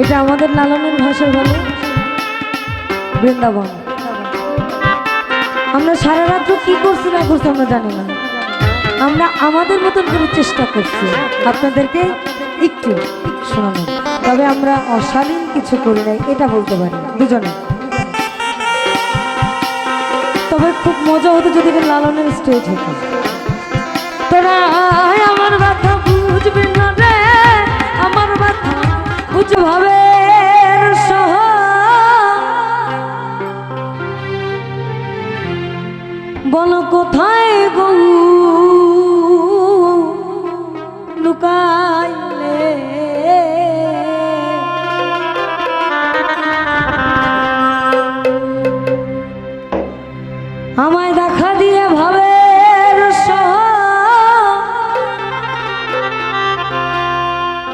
এটা আমাদের লালনের ভাষায় বলে। বৃন্দাবন। আমরা সারা রাত্র কি করছি না করছি আমরা জানি না। আমরা আমাদের মতন করে চেষ্টা করছি। আপনাদেরকে একটু শোনানো। তবে আমরা অশালীন কিছু করি নাই, এটা বলতে পারি দুজনে। তবে খুব মজা হতো যদি লালনের স্টেজ হতো। তোরা আমার ব্যথা বুঝবি না রে। আমার ব্যথা বুঝভাবে কোথায় গৌ? লুকাইলে? আমায় দেখা দিয়ে সহ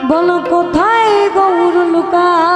বল কোথায় গৌর লুকাইলে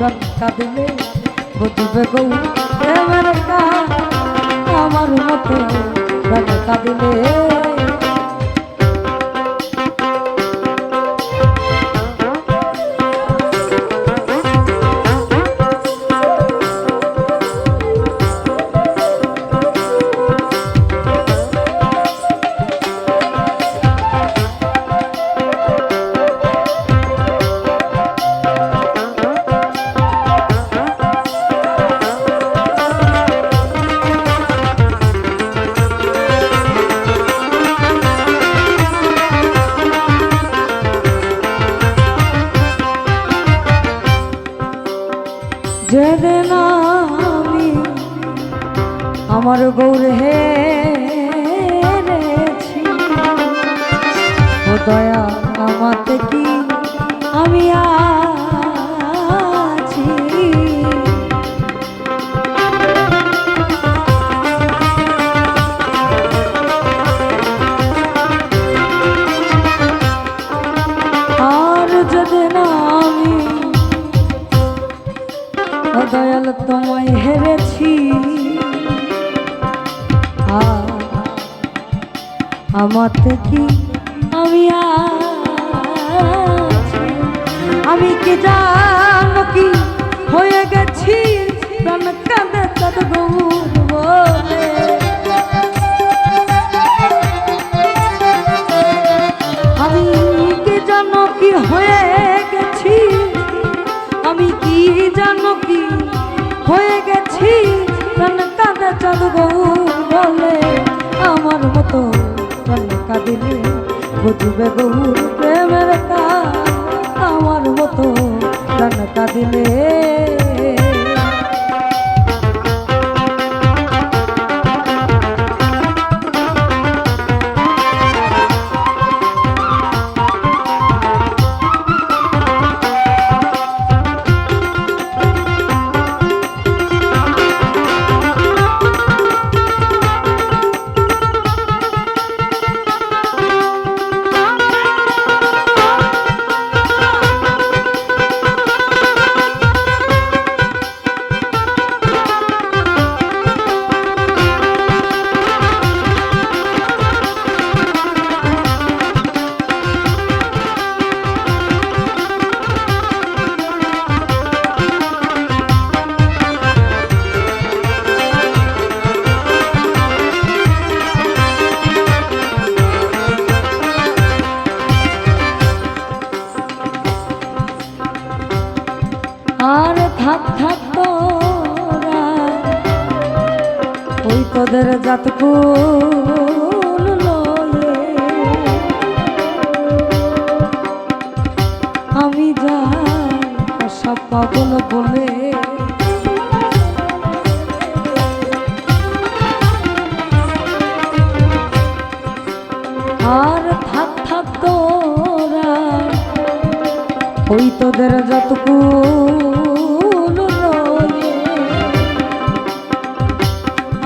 প্রাণ কাঁদিলে বুঝবে কাজ আমার মতো প্রাণ কাঁদিলে। যেদিন আমি আমার গৌর হে ও দয়া আমাতে কি আমি আছি দয়াল তোমায় হেরেছি। আমাতে কি আমি আমি কি জানো কি হয়ে গেছি? প্রাণ কাঁদে তার বলে। হয়ে গেছি। কাঁদে চাঁদ বউ বলে আমার মতো কাঁদিলে বুঝবে বহুর প্রেমের থাকতো ওই তোদের জাতকুল লয়ে আমি যাই আশা পাগল বলে। আর থাক থাক তোরা ওই তোদের যতকুল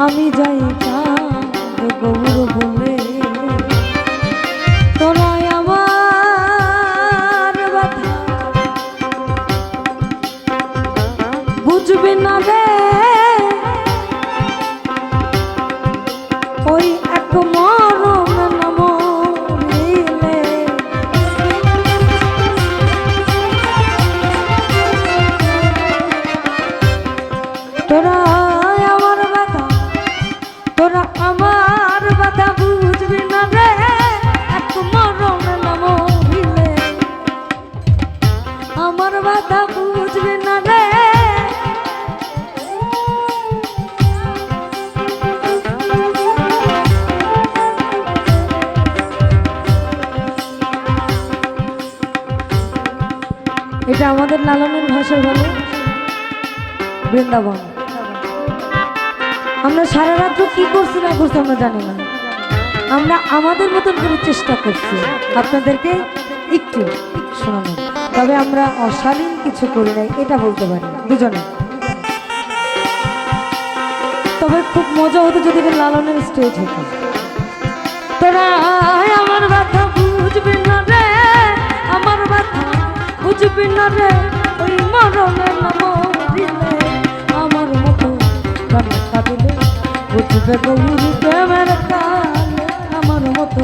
আমি যাই চাঁদ গৌর বলে। তোরাই আমার ব্যথা। বুঝবি না রে এটা আমাদের লালনের ভাষায় বলে বৃন্দাবন। আমরা সারা রাত্র কি করছি, না করছি আমরা জানি না। আমরা আমাদের মতন করে চেষ্টা করছি। আপনাদেরকে একটু শোনানো। তবে আমরা অশালীন কিছু করি নাই, এটা বলতে পারি। দুজনে। তবে খুব মজা হতো যদি লালনের স্টেজ হতো। তোরা আমার ব্যথা বুঝবি না রে। বুঝবি না ওই মরণে নাম দিলে। আমার মতো ব্যথা দিলে বুঝবে গৌরী প্রেমের কালে। আমার মতো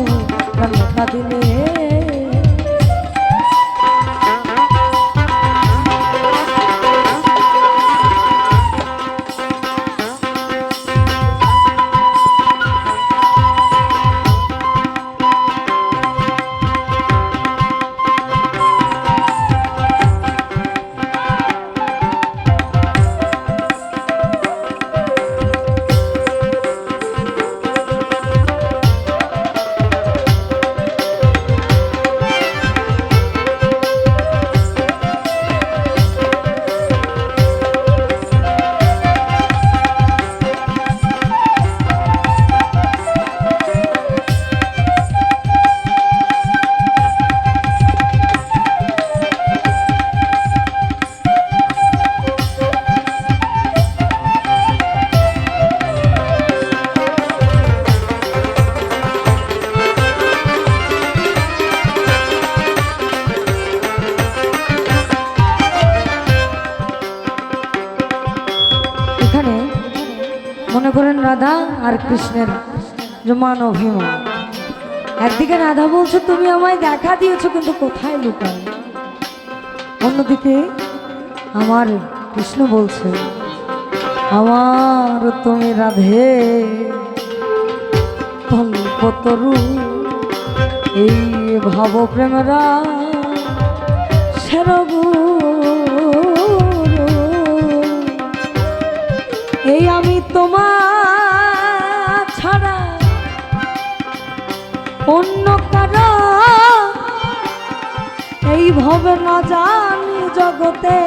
ব্যথা দিলে আর কৃষ্ণের মান অভিমান। একদিকে রাধা বলছে, তুমি আমায় দেখা দিয়েছ, কিন্তু কোথায় লুকাই অন্যদিকে আমার কৃষ্ণ বলছে, আমার তুমি রাধে কল্পতরু এই ভাব প্রেমরা সেরগু এই আমি তোমার অন্য কারা। এই ভবে না জানি জগতে।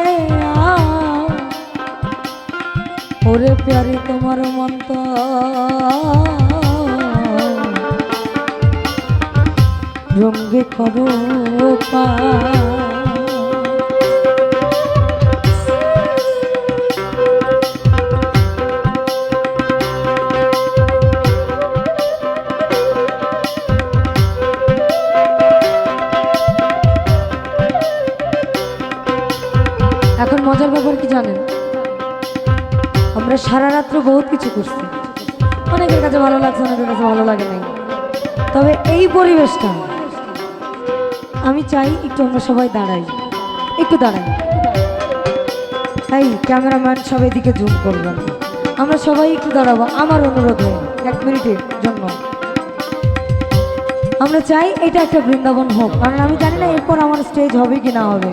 ওরে প্যারি তোমার মন্ত রঙ্গে করো পা অনেকের কাছে ভালো লাগছে অনেকের কাছে ভালো লাগে নাই। তবে এই পরিবেশটা আমি চাই একটু আমরা সবাই দাঁড়াই। একটু দাঁড়াই। এই ক্যামেরাম্যান সবাই দিকে জুম করবেন। আমরা সবাই একটু দাঁড়াবো। আমার অনুরোধে এক মিনিটের জন্য আমরা চাই এটা একটা বৃন্দাবন হোক। কারণ আমি জানি না এরপর আমার স্টেজ হবে কি না হবে।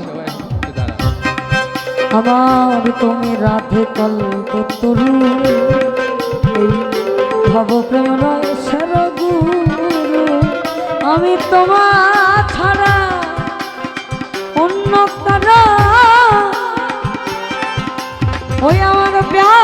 আমার তুমি রাধে কল্প তরু ভব প্রেম রয়েছের গুরু আমি তোমার ছাড়া অন্য কারা ওই আমার প্যার